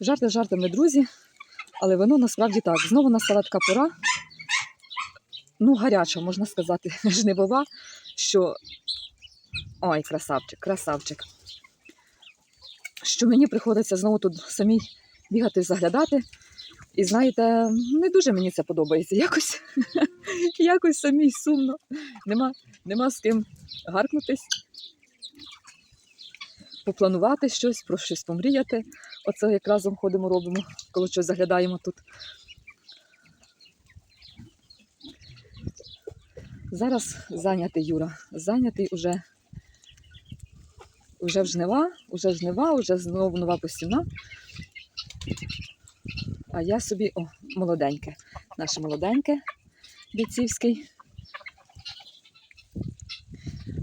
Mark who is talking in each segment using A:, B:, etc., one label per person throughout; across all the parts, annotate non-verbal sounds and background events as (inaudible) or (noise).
A: Жарти жартами, друзі, але воно насправді так. Знову настала така пора, ну, гаряча, можна сказати, (laughs) жнивова, що. Ой, красавчик, красавчик. Що мені приходиться знову тут самій бігати, заглядати. І знаєте, не дуже мені це подобається. Якось, (laughs) якось самій сумно. Нема, нема з ким гаркнутись, попланувати щось, про щось помріяти. Оце як разом ходимо, робимо, коли щось заглядаємо тут. Зараз зайнятий Юра. Зайнятий уже, уже в жнива, уже жнива, уже знову нова посівна. А я собі, о, молоденьке, наше молоденьке бійцівський.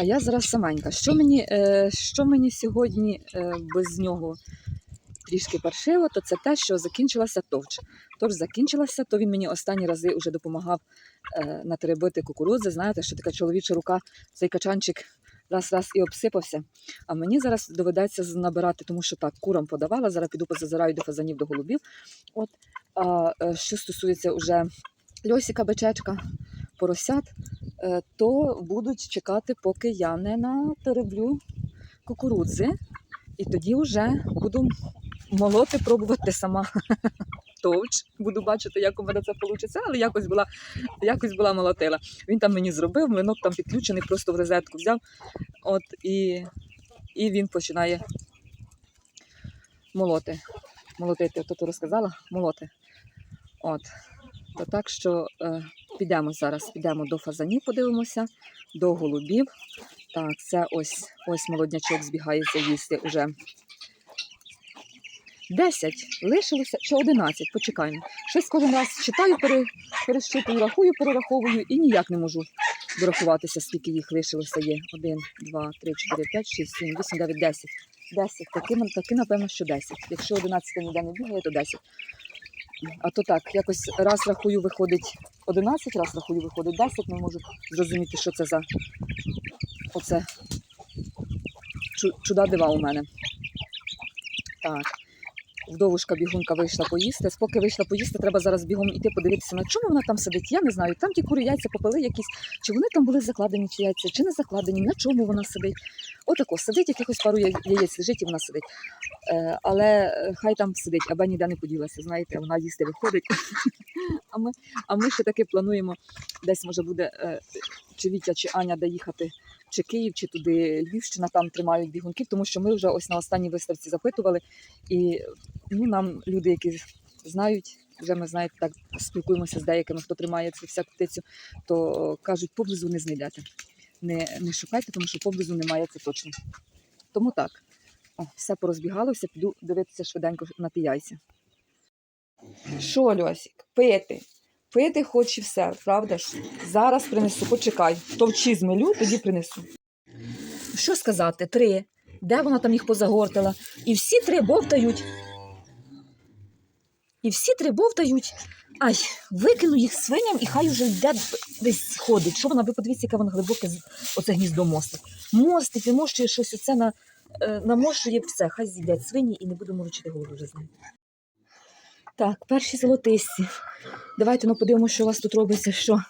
A: А я зараз саменька. Що мені, е, що мені сьогодні е, без нього трішки паршиво, то це те, що закінчилася товч. Товч закінчилася, то він мені останні рази вже допомагав е, натеребити кукурудзи. Знаєте, що така чоловіча рука, цей качанчик раз-раз і обсипався. А мені зараз доведеться набирати, тому що так, курам подавала, зараз піду позазираю до фазанів, до голубів. От, а, що стосується уже льосіка, бечечка, поросят, е, то будуть чекати, поки я не натереблю кукурудзи. І тоді вже буду молоти, пробувати сама (laughs) товч. Буду бачити, як у мене це вийде, але якось була, якось була молотила. Він там мені зробив, млинок там підключений, просто в розетку взяв. От, і, і він починає молоти. Молотити, то розказала? Молоти. От. То так що е, підемо зараз, підемо до фазанів, подивимося, до голубів. Так, це ось, ось молоднячок збігається їсти уже. 10 лишилося чи 11, почекаємо. Щось кожен раз читаю, пере, рахую, перераховую і ніяк не можу дорахуватися, скільки їх лишилося є. 1, 2, 3, 4, 5, 6, 7, 8, 9, 10. 10. Таки, таки напевно, що 10. Якщо 11 ніде не бігає, то 10. А то так, якось раз рахую, виходить 11, раз рахую, виходить 10, не можу зрозуміти, що це за оце чуда дива у мене. Так. Вдовушка бігунка вийшла поїсти. Поки вийшла поїсти, треба зараз бігом іти подивитися, на чому вона там сидить. Я не знаю. Там ті кури яйця попили якісь, чи вони там були закладені, чи яйця, чи не закладені, на чому вона сидить. Отако, сидить якихось пару яєць лежить і вона сидить. Е, але е, хай там сидить, аби ніде не поділася. Знаєте, вона їсти виходить. (laughs) а, ми, а ми ще таки плануємо, десь може буде е, чи Вітя, чи Аня доїхати, чи Київ, чи туди Львівщина, там тримають бігунків, тому що ми вже ось на останній виставці запитували. І ну, нам люди, які знають, вже ми знаєте, так спілкуємося з деякими, хто тримає цю всяку птицю, то кажуть, поблизу не знайдете. Не, не шукайте, тому що поблизу немає це точно. Тому так. О, все порозбігалося, піду дивитися швиденько на ті яйця. Що, Льосік, пити? Пити хоч і все, правда ж? Зараз принесу, почекай. Товчі змелю, тоді принесу. Що сказати? Три. Де вона там їх позагортила? І всі три бовтають. І всі три бовтають. Ай, викину їх свиням і хай уже йде десь ходить. Що вона, ви подивіться, яке воно глибоке оце гніздо мостик. Мостик, вимощує щось оце на, е, намощує все. Хай з'їдять свині і не буду морочити голову вже з ним. Так, перші золотисті. Давайте ну, подивимося, що у вас тут робиться. Що?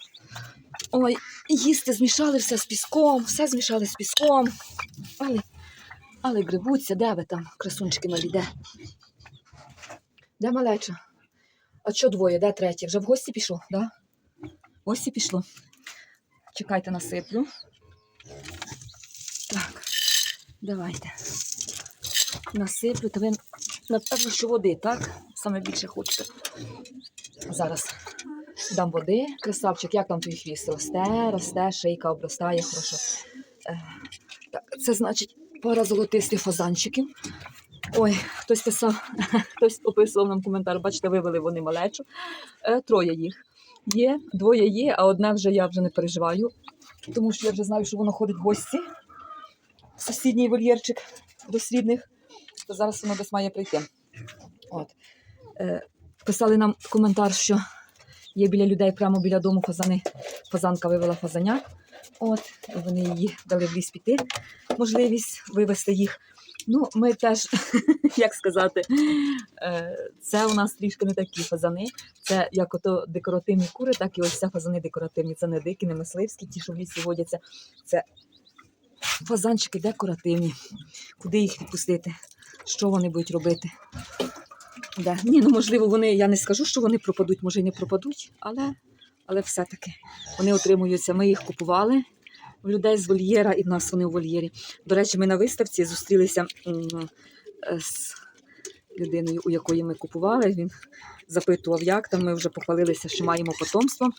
A: Ой, їсти змішали все з піском, все змішали з піском. Але, але грибуться, де ви там, красунчики малі, де? Де малеча? А що двоє, де третє? Вже в гості пішло, да? В гості пішло. Чекайте, насиплю. Так, давайте. Насиплю, та ви, напевно, що води, так? Саме більше хочете. Зараз дам води. Красавчик, як там твій хвіст? Росте, росте, шийка обростає, хорошо. Е, так, це значить пара золотистих фазанчиків. Ой, хтось писав, (laughs) хтось описував нам коментар, бачите, вивели вони малечу. Е, троє їх є, двоє є, а одне вже я вже не переживаю, тому що я вже знаю, що воно ходить в гості. Сусідній вольєрчик дослідних, то зараз воно десь має прийти. От. Е, писали нам коментар, що є біля людей прямо біля дому фазани. Фазанка вивела фазаня. От, вони її дали в ліс піти, можливість вивезти їх. Ну, ми теж, (laughs) як сказати, е, це у нас трішки не такі фазани. Це як ото декоративні кури, так і ось це фазани декоративні. Це не дикі, не мисливські, ті, що в лісі водяться. Це фазанчики декоративні. Куди їх відпустити? Що вони будуть робити? Да. Ні, ну можливо, вони, я не скажу, що вони пропадуть, може і не пропадуть, але, але все-таки вони отримуються. Ми їх купували в людей з вольєра, і в нас вони у вольєрі. До речі, ми на виставці зустрілися е, з людиною, у якої ми купували. Він запитував, як там. Ми вже похвалилися, що маємо потомство.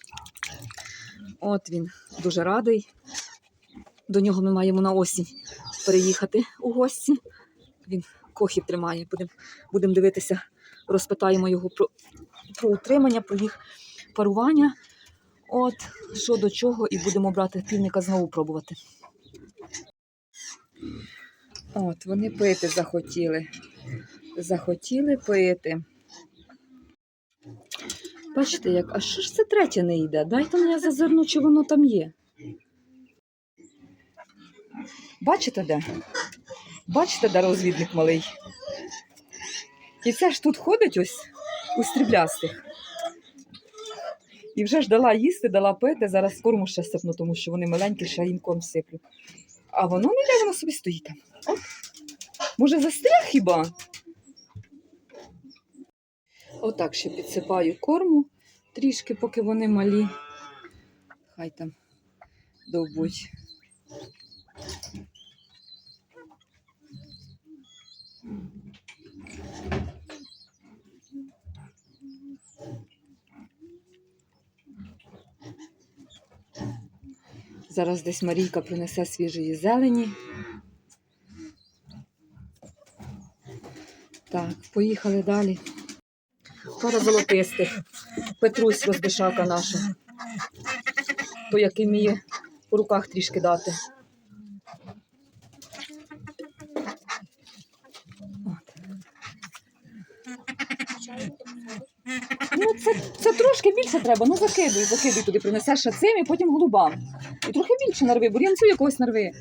A: От він дуже радий. До нього ми маємо на осінь переїхати у гості. Він кохів тримає. Будемо будем дивитися, розпитаємо його про, про утримання, про їх парування. От, що до чого, і будемо брати півника знову пробувати. От, вони пити захотіли. Захотіли пити. Бачите, як, а що ж це третє не йде? Дайте я зазирну, чи воно там є. Бачите де? Бачите, де розвідник малий? І це ж тут ходить ось у стріблястих. І вже ж дала їсти, дала пити, зараз корму ще сипну, тому що вони маленькі, ще їм корм сиплю. А воно не йде, воно собі стоїть там. От. Може, застряг хіба? Отак ще підсипаю корму трішки, поки вони малі. Хай там довбуть. Зараз десь Марійка принесе свіжої зелені. Так, поїхали далі. Пара золотистих. Петрусь роздишака наша. То який міє по руках трішки дати. Це, це трошки більше треба. Ну закидуй, закидуй туди, принесеш ще цим і потім голубам. І трохи більше нарви, бур'янцю якогось нарви.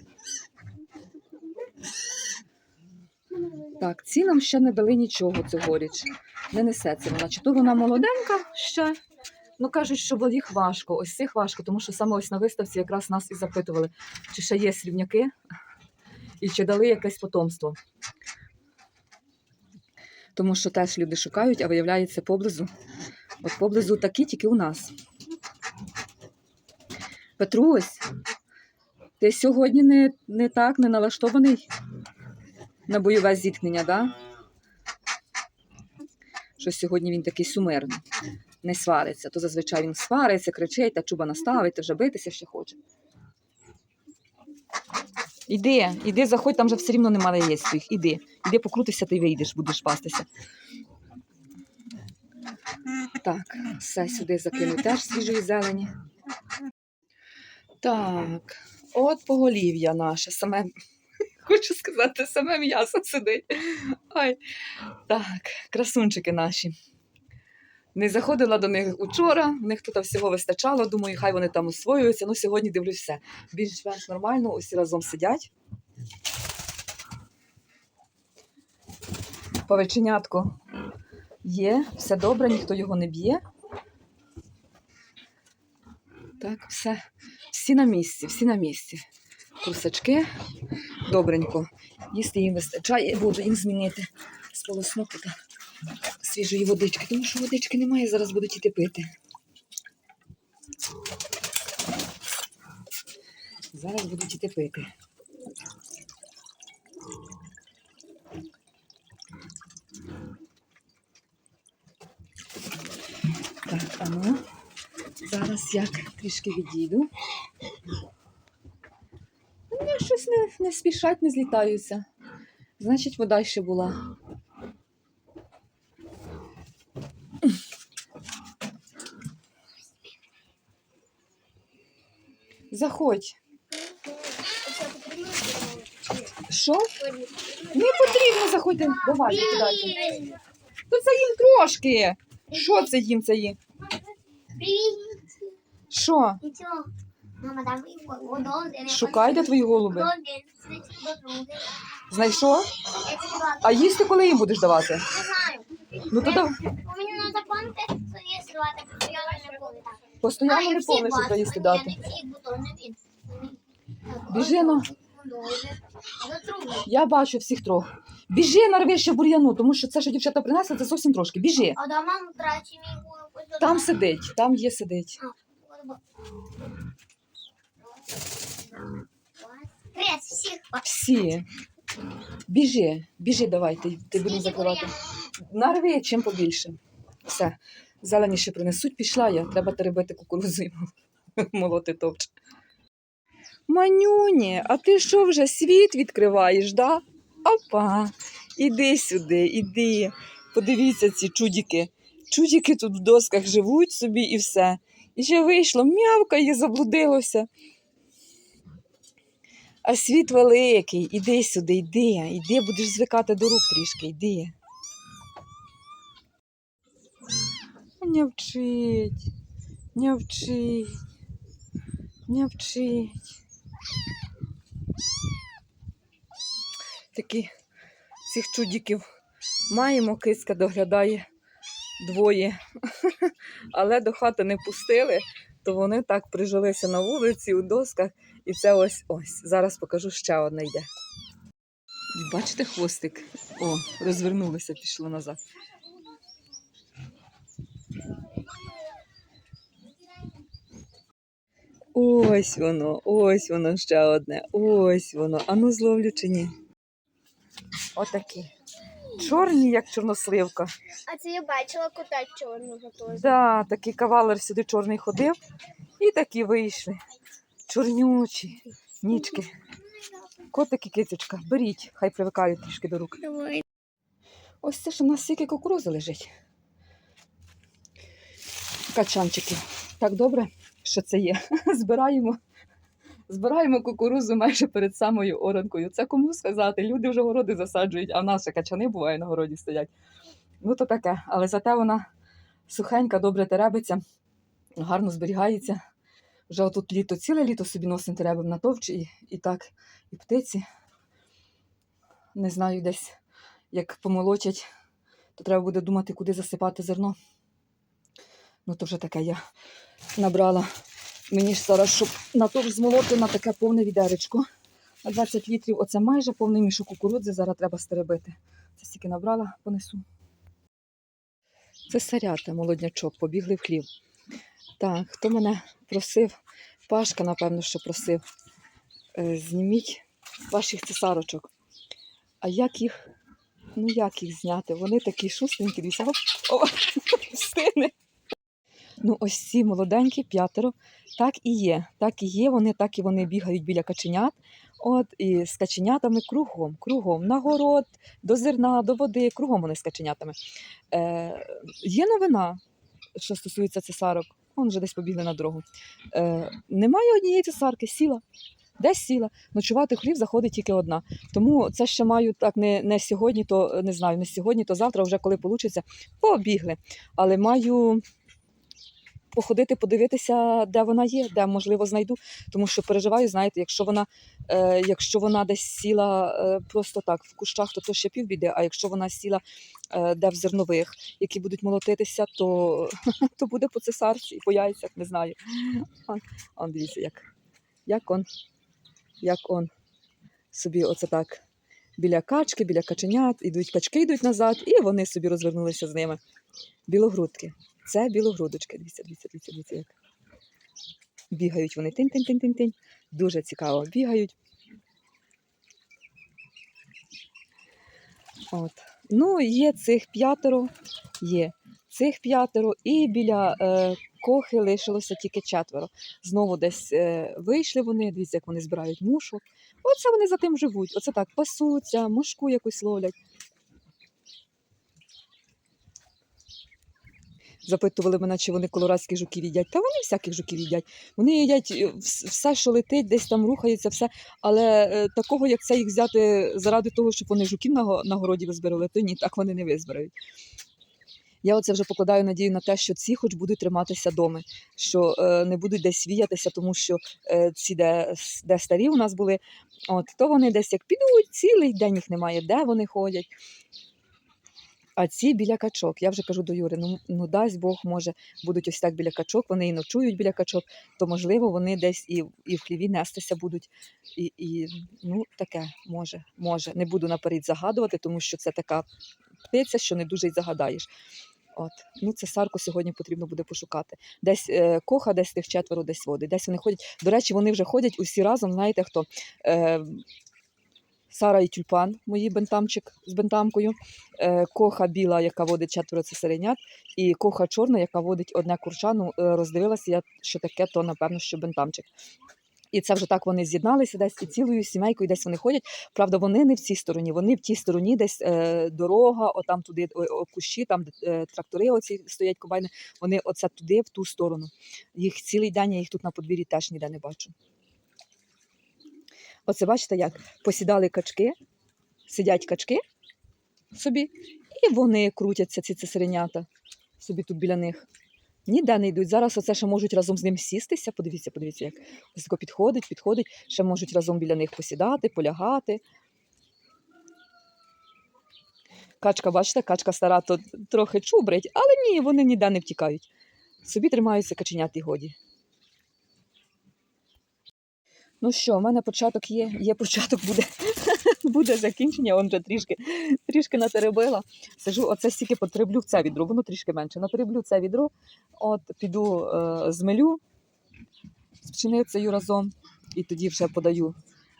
A: Так, ці нам ще не дали нічого цьогоріч. Не несеться вона. Чи то вона молоденька ще. Ну кажуть, що їх важко. Ось цих важко, тому що саме ось на виставці якраз нас і запитували, чи ще є срібняки і чи дали якесь потомство. Тому що теж люди шукають, а виявляється поблизу. От поблизу такі тільки у нас. Петрусь, ти сьогодні не, не так, не налаштований на бойове зіткнення, да? Що сьогодні він такий сумирний, не свариться. То зазвичай він свариться, кричить, та чуба наставить, та вже битися ще хоче. Іди, іди, заходь, там вже все рівно немає яєць своїх. Іди. Іди покрутися, ти вийдеш, будеш пастися. Так, все сюди закину теж свіжої зелені. Так, от поголів'я наше, саме, (laughs) хочу сказати, саме м'ясо сидить. Ой. Так, красунчики наші. Не заходила до них учора, в них тут всього вистачало. Думаю, хай вони там освоюються. Ну, сьогодні дивлюсь все. Більш-менш нормально, усі разом сидять. Повеченятко є, все добре, ніхто його не б'є. Так, все. Всі на місці, всі на місці. Курсачки, добренько. Їсти їм вистачає, буду їм змінити сполоснути свіжої водички, тому що водички немає, зараз будуть іти пити. Зараз будуть іти пити. Так, а ну, зараз я трішки відійду. Вони щось не, не спішать, не злітаються. Значить, вода ще була. Заходь. Що? Не потрібно заходьте. Давай, кидайте. То це їм трошки. Що це їм це їм?
B: Привет.
A: Що?
B: Идем. Мама, там і один.
A: Шукай, де твої голуби. Знайшов? А їсти коли їм будеш давати?
B: Не знаю.
A: Ну то да,
B: Мені треба що є слова, так я не пам'ятаю.
A: постійно не повністю то їсти дати. Біжи ну. Я бачу всіх трьох. Біжи, нарви ще бур'яну, тому що це, що дівчата принесли, це зовсім трошки. Біжи.
B: А до мами трачі мій.
A: Там сидить, там є сидить.
B: Крес, всіх.
A: Всі. Біжи, біжи, давай, ти, ти будемо закривати. Нарви чим побільше. Все. Зелені ще принесуть, пішла я. Треба теребити кукурудзу і (laughs) молоти топче. Манюні, а ти що вже світ відкриваєш, да? Опа, іди сюди, іди. Подивіться ці чудіки. Чудіки тут в досках живуть собі і все. Ще вийшло, м'явкає, заблудилося. А світ великий, іди сюди, йди, йди, будеш звикати до рук трішки, йди. Не вчить, не вчить, не вчить. Такі цих чудіків маємо, киська доглядає двоє, але до хати не пустили, то вони так прижилися на вулиці у досках. І це ось ось. Зараз покажу ще одне йде. Бачите хвостик? О, розвернулося, пішло назад. Ось воно, ось воно ще одне. Ось воно. Ану зловлю чи ні? Отакі. Чорні, як чорносливка.
B: А це я бачила кота чорного теж.
A: Да, такий кавалер сюди чорний ходив, і такі вийшли. Чорнючі, нічки. Котики, кицечка, беріть, хай привикають трішки до рук.
B: Давай.
A: Ось це ж у нас стільки кукурузи лежить. Качанчики. Так добре, що це є. (laughs) Збираємо. Збираємо кукурузу майже перед самою оранкою. Це кому сказати? Люди вже городи засаджують, а в нас ще качани буває на городі стоять. Ну то таке, але зате вона сухенька, добре теребиться, гарно зберігається. Вже отут літо, ціле літо собі носим теребим на і, і так, і птиці. Не знаю, десь як помолочать, то треба буде думати, куди засипати зерно. Ну, то вже таке я набрала. Мені ж зараз, щоб на то змолоти на таке повне відеречко. На 20 літрів, оце майже повний мішок кукурудзи, зараз треба стеребити. Це стільки набрала, понесу. Це сарята, молоднячок, побігли в хлів. Так, хто мене просив? Пашка, напевно, що просив. Е, зніміть ваших цесарочок. А як їх, ну як їх зняти? Вони такі шустренькі, дивіться, оп, о, (laughs) стини. Ну, ось ці молоденькі, п'ятеро, так і є. Так і є, вони так і вони бігають біля каченят. От і з каченятами кругом, кругом, на город, до зерна, до води, кругом вони з каченятами. Е, є новина, що стосується цесарок. Вон вже десь побігли на дорогу. Е, немає однієї цесарки, сіла. Десь сіла. Ночувати хлів заходить тільки одна. Тому це ще маю так не, не сьогодні, то не знаю, не сьогодні, то завтра, вже коли вийде, побігли. Але маю походити, подивитися, де вона є, де можливо знайду. Тому що переживаю, знаєте, якщо вона, е, якщо вона десь сіла е, просто так в кущах, то то ще півбіди. А якщо вона сіла е, де в зернових, які будуть молотитися, то, (laughs) то буде по цесарці і по яйцях, не знаю. Он, дивіться, як, як он, як он собі оце так. Біля качки, біля каченят, ідуть качки йдуть назад, і вони собі розвернулися з ними. Білогрудки. Це білогрудочки. Дивіться, дивіться, дивіться, дивіться, як. Бігають вони тинь-тинь-тинь-тинь-тинь. Дуже цікаво бігають. От. Ну, є цих п'ятеро, є цих п'ятеро, і біля е, кохи лишилося тільки четверо. Знову десь е, вийшли вони, дивіться, як вони збирають мушок. Оце вони за тим живуть. Оце так пасуться, мушку якусь ловлять. Запитували мене, чи вони колорадських жуків їдять. Та вони всяких жуків їдять. Вони їдять е, все, що летить, десь там рухається, все. Але е, такого, як це їх взяти заради того, щоб вони жуків на, городі визбирали, то ні, так вони не визбирають. Я оце вже покладаю надію на те, що ці хоч будуть триматися доми, що е, не будуть десь віятися, тому що е, ці, де, де старі у нас були, от, то вони десь як підуть, цілий день їх немає, де вони ходять. А ці біля качок. Я вже кажу до Юри, ну, ну дасть Бог, може, будуть ось так біля качок, вони і ночують біля качок, то можливо вони десь і, і в хліві нестися будуть. І, і ну, таке може, може. Не буду наперед загадувати, тому що це така птиця, що не дуже й загадаєш. От, ну це сарку сьогодні потрібно буде пошукати. Десь е, коха, десь тих четверо, десь води. Десь вони ходять. До речі, вони вже ходять усі разом. Знаєте хто? Е, Сара і тюльпан, мої бентамчик з бентамкою, е, коха біла, яка водить четверо цесаренят, і коха чорна, яка водить одне курча. Ну, е, роздивилася я, що таке, то напевно, що бентамчик. І це вже так вони з'єдналися десь і цілою сімейкою десь вони ходять. Правда, вони не в цій стороні, вони в тій стороні, десь е, дорога, отам туди о, кущі, там е, трактори оці стоять комбайни. Вони оце туди, в ту сторону. Їх цілий день, я їх тут на подвір'ї теж ніде не бачу. Оце бачите, як посідали качки, сидять качки собі, і вони крутяться, ці цесаренята, собі тут біля них. Ніде не йдуть. Зараз оце ще можуть разом з ним сістися. Подивіться, подивіться, як ось підходить, підходить, ще можуть разом біля них посідати, полягати. Качка, бачите, качка стара то трохи чубрить, але ні, вони ніде не втікають. Собі тримаються каченят і годі. Ну що, в мене початок є, є початок, буде, (laughs) буде закінчення, он вже трішки, трішки натеребила. Сижу, оце стільки потреблю це відро, воно трішки менше. Натереблю це відро, от піду е, змелю з пшеницею разом, і тоді вже подаю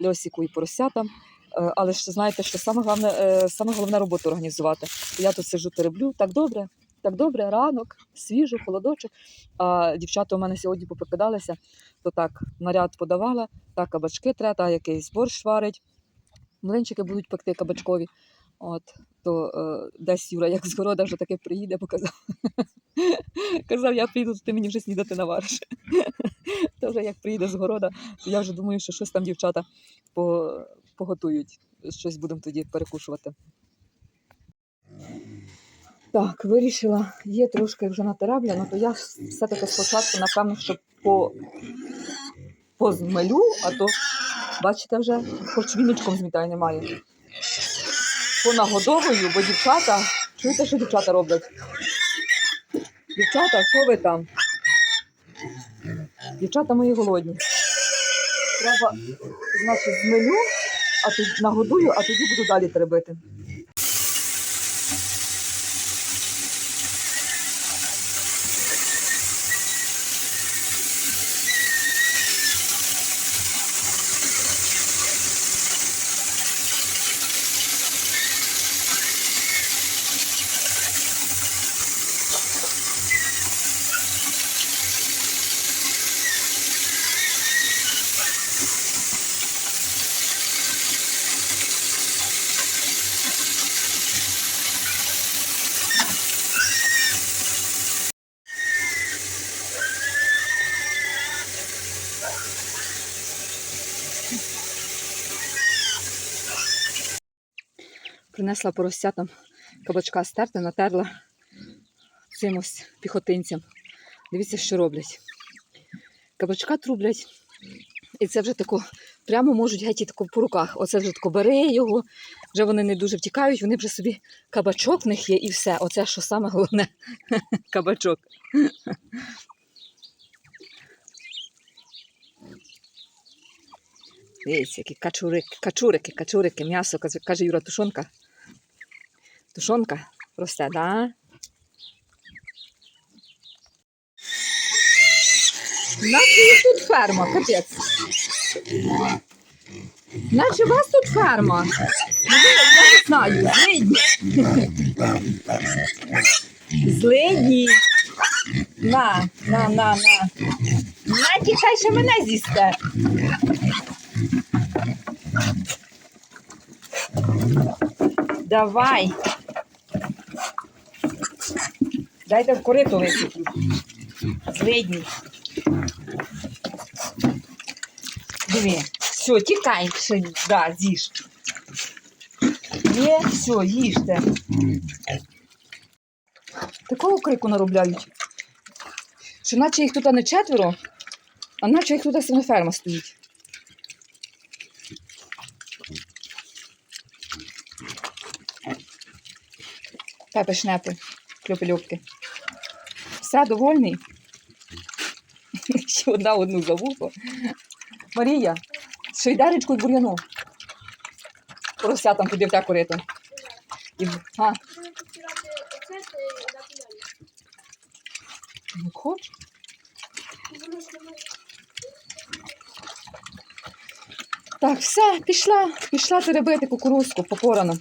A: льосіку і поросятам. Е, але ж знаєте, що саме головне, е, саме головне роботу організувати. Я тут сижу, тереблю, так добре, так добре, ранок, свіжо, холодочок. А дівчата у мене сьогодні поприкидалися, то так наряд подавала, так кабачки треба, якийсь борщ варить. Млинчики будуть пекти кабачкові. От, то е, десь Юра, як з города вже таке приїде, показав. (laughs) Казав, я прийду, ти мені вже снідати навариш. (laughs) то вже як приїде з города, то я вже думаю, що щось там дівчата по, поготують. Щось будемо тоді перекушувати. Так, вирішила, є трошки вже на натераблено, то я все-таки спочатку, напевно, що по, позмелю, а то, бачите, вже хоч віночком змітаю немає. Понагодовую, бо дівчата, чуєте, що дівчата роблять? Дівчата, що ви там? Дівчата мої голодні. Треба, значить, змелю, а тоді нагодую, а тоді буду далі теребити. Принесла поросятам кабачка стерти, натерла цим ось піхотинцям. Дивіться, що роблять. Кабачка трублять, і це вже тако прямо можуть геть тако по руках. Оце вже тако бери його, вже вони не дуже втікають, вони вже собі кабачок в них є і все. Оце що саме головне (laughs) кабачок. Дивіться, які качурики, качурики, качурики, м'ясо, каже Юра, тушонка. Тушонка росте, да? Наче тут ферма, капець. Наче у вас тут ферма. Я не знаю, злидні. Злидні. На, на, на, на. На, тікай, що мене з'їсте. Давай. Дайте в корито висипу. Злидні. Диви. Все, тікай, ще, да, з'їж. Є, все, їжте. Такого крику наробляють. Що наче їх тут не четверо, а наче їх тут свиноферма стоїть. Пепе шнепи, кльопи-льопки. Все довольний. Ще одна одну за. Марія, йде річкою бур'яну. Порося там туди в те. І, а, ну хоч. Так, все, пішла, пішла ти робити кукурузку попорано.